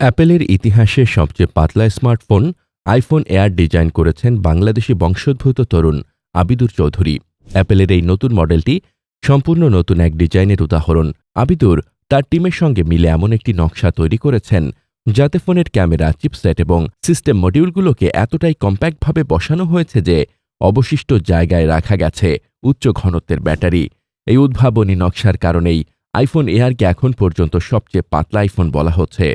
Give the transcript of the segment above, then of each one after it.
অ্যাপেলের ইতিহাসে সবচেয়ে পাতলা স্মার্টফোন আইফোন এয়ার ডিজাইন করেছেন বাংলাদেশি বংশোদ্ভূত তরুণ আবিদুর চৌধুরী। অ্যাপেলের এই নতুন মডেলটি সম্পূর্ণ নতুন এক ডিজাইনের উদাহরণ। আবিদুর তার টিমের সঙ্গে মিলে এমন একটি নকশা তৈরি করেছেন, যাতে ফোনের ক্যামেরা, চিপসেট এবং সিস্টেম মডিউলগুলোকে এতটাই কম্প্যাক্টভাবে বসানো হয়েছে যে অবশিষ্ট জায়গায় রাখা গেছে উচ্চ ঘনত্বের ব্যাটারি। এই উদ্ভাবনী নকশার কারণেই আইফোন এয়ারকে এখন পর্যন্ত সবচেয়ে পাতলা আইফোন বলা হচ্ছে।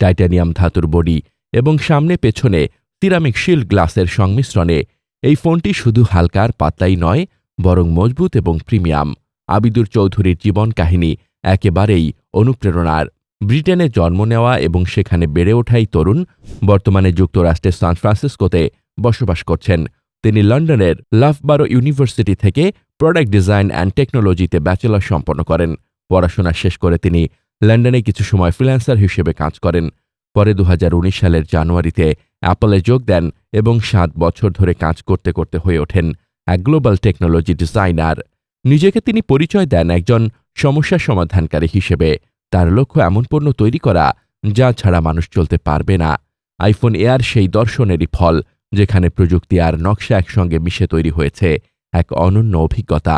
টাইটানিয়াম ধাতুর বডি এবং সামনে পেছনে সিরামিক শিল্ড গ্লাসের সংমিশ্রণে এই ফোনটি শুধু হালকার পাতলাই নয়, বরং মজবুত এবং প্রিমিয়াম। আবিদুর চৌধুরীর জীবন কাহিনী একেবারেই অনুপ্রেরণার। ব্রিটেনে জন্ম নেওয়া এবং সেখানে বেড়ে ওঠাই তরুণ বর্তমানে যুক্তরাষ্ট্রের সান ফ্রান্সিসকোতে বসবাস করছেন। তিনি লন্ডনের লাফবারো ইউনিভার্সিটি থেকে প্রোডাক্ট ডিজাইন অ্যান্ড টেকনোলজিতে ব্যাচেলর সম্পন্ন করেন। পড়াশোনা শেষ করে তিনি লন্ডনে কিছু সময় ফ্রিল্যান্সার হিসেবে কাজ করেন। পরে দু হাজার উনিশ সালের জানুয়ারিতে অ্যাপলে যোগ দেন এবং সাত বছর ধরে কাজ করতে করতে হয়ে ওঠেন এক গ্লোবাল টেকনোলজি ডিজাইনার। নিজেকে তিনি পরিচয় দেন একজন সমস্যা সমাধানকারী হিসেবে। তার লক্ষ্য এমন পণ্য তৈরি করা যা ছাড়া মানুষ চলতে পারবে না। আইফোন এয়ার সেই দর্শনেরই ফল, যেখানে প্রযুক্তি আর নকশা একসঙ্গে মিশে তৈরি হয়েছে, এক অনন্য অভিজ্ঞতা।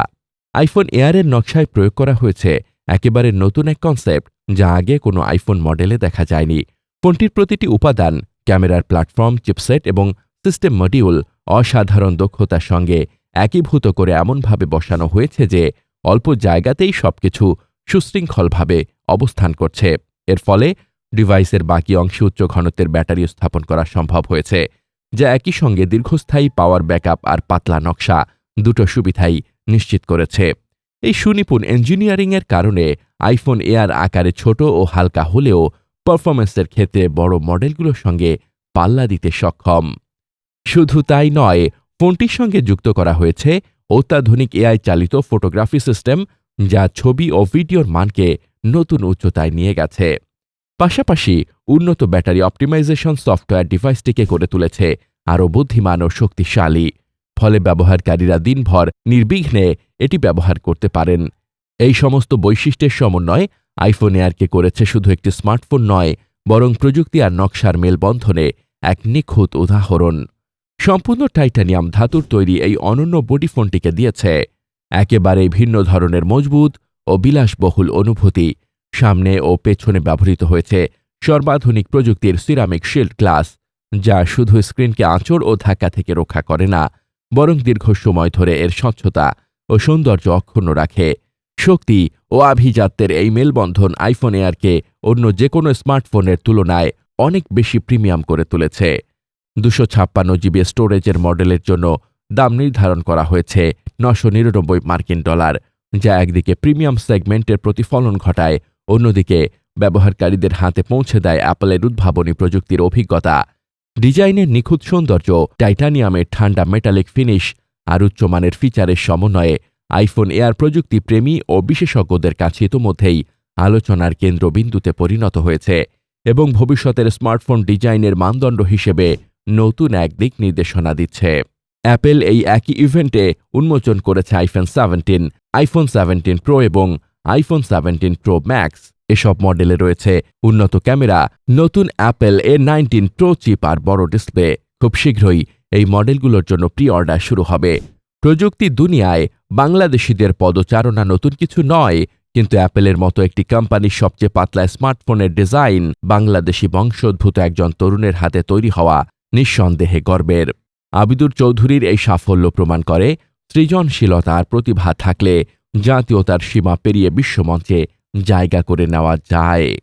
আইফোন এয়ারের নকশায় প্রয়োগ করা হয়েছে একেবারে নতুন এক কনসেপ্ট যা আগে কোনো আইফোন মডেলে দেখা যায়নি। ফোনটির প্রতিটি উপাদান, ক্যামেরার প্ল্যাটফর্ম চিপসেট এবং সিস্টেম মডিউল অসাধারণ দক্ষতার সঙ্গে একীভূত করে এমনভাবে বসানো হয়েছে যে অল্প জায়গাতেই সবকিছু সুশৃঙ্খলভাবে অবস্থান করছে। এর ফলে ডিভাইসের বাকি অংশে উচ্চ ঘনত্বের ব্যাটারি স্থাপন করা সম্ভব হয়েছে, যা একই সঙ্গে দীর্ঘস্থায়ী পাওয়ার ব্যাকআপ আর পাতলা নকশা দুটো সুবিধাই নিশ্চিত করেছে। এই সুনিপুণ ইঞ্জিনিয়ারিংয়ের কারণে আইফোন এয়ার আকারে ছোট ও হালকা হলেও পারফরম্যান্সের ক্ষেত্রে বড় মডেলগুলোর সঙ্গে পাল্লা দিতে সক্ষম। শুধু তাই নয়, ফোনটির সঙ্গে যুক্ত করা হয়েছে অত্যাধুনিক এআই চালিত ফটোগ্রাফি সিস্টেম যা ছবি ও ভিডিওর মানকে নতুন উচ্চতায় নিয়ে গেছে। পাশাপাশি উন্নত ব্যাটারি অপটিমাইজেশন সফটওয়্যার ডিভাইসটিকে করে তুলেছে আরও বুদ্ধিমান ও শক্তিশালী। ফলে ব্যবহারকারীরা দিনভর নির্বিঘ্নে এটি ব্যবহার করতে পারেন। এই সমস্ত বৈশিষ্ট্যের সমন্বয় আইফোন এয়ারকে করেছে শুধু একটি স্মার্টফোন নয়, বরং প্রযুক্তি আর নকশার মেলবন্ধনে এক নিখুঁত উদাহরণ। সম্পূর্ণ টাইটানিয়াম ধাতুর তৈরি এই অনন্য বডি ফোনটিকে দিয়েছে। একেবারে ভিন্ন ধরনের মজবুত ও বিলাসবহুল অনুভূতি সামনে ও পেছনে ব্যবহৃত হয়েছে সর্বাধুনিক প্রযুক্তির সিরামিক শিল্ড গ্লাস, যা শুধু স্ক্রিনকে আঁচড় ও ধাক্কা থেকে রক্ষা করে না বরং দীর্ঘ সময় ধরে এর স্বচ্ছতা ও সৌন্দর্য অক্ষুণ্ণ রাখে। শক্তি ও আভিজাত্যের এই মেলবন্ধন আইফোন এয়ারকে অন্য যে কোনো স্মার্টফোনের তুলনায় অনেক বেশি প্রিমিয়াম করে তুলেছে। দুশো ছাপ্পান্ন জিবি স্টোরেজের মডেলের জন্য দাম নির্ধারণ করা হয়েছে নশো নিরানব্বই মার্কিন ডলার, যা একদিকে প্রিমিয়াম সেগমেন্টের প্রতিফলন ঘটায়, অন্যদিকে ব্যবহারকারীদের হাতে পৌঁছে দেয় অ্যাপলের উদ্ভাবনী প্রযুক্তির অভিজ্ঞতা। ডিজাইনের নিখুঁত সৌন্দর্য, টাইটানিয়ামের ঠান্ডা মেটালিক ফিনিশ আর উচ্চমানের ফিচারের সমন্বয়ে আইফোন এয়ার প্রযুক্তি প্রেমী ও বিশেষজ্ঞদের কাছে ইতোমধ্যেই আলোচনার কেন্দ্রবিন্দুতে পরিণত হয়েছে এবং ভবিষ্যতের স্মার্টফোন ডিজাইনের মানদণ্ড হিসেবে নতুন এক দিক নির্দেশনা দিচ্ছে। অ্যাপেল এই একই ইভেন্টে উন্মোচন করেছে iPhone seventeen iPhone seventeen pro এবং আইফোন সেভেন্টিন প্রো ম্যাক্স এসব মডেলে রয়েছে উন্নত ক্যামেরা, নতুন Apple A nineteen pro chip আর বড় ডিসপ্লে খুব শীঘ্রই এই মডেলগুলোর জন্য প্রি অর্ডার শুরু হবে। প্রযুক্তি দুনিয়ায়, বাংলাদেশিদের পদচারণা নতুন কিছু নয়, কিন্তু অ্যাপেলের মতো একটি কোম্পানির সবচেয়ে পাতলা স্মার্টফোনের ডিজাইন বাংলাদেশি বংশোদ্ভূত একজন তরুণের হাতে তৈরি হওয়া নিঃসন্দেহে গর্বের। আবিদুর চৌধুরীর এই সাফল্য প্রমাণ করে সৃজনশীলতার প্রতিভা থাকলে জাতীয়তার সীমা পেরিয়ে বিশ্বমঞ্চে জায়গা করে নেওয়া যায়।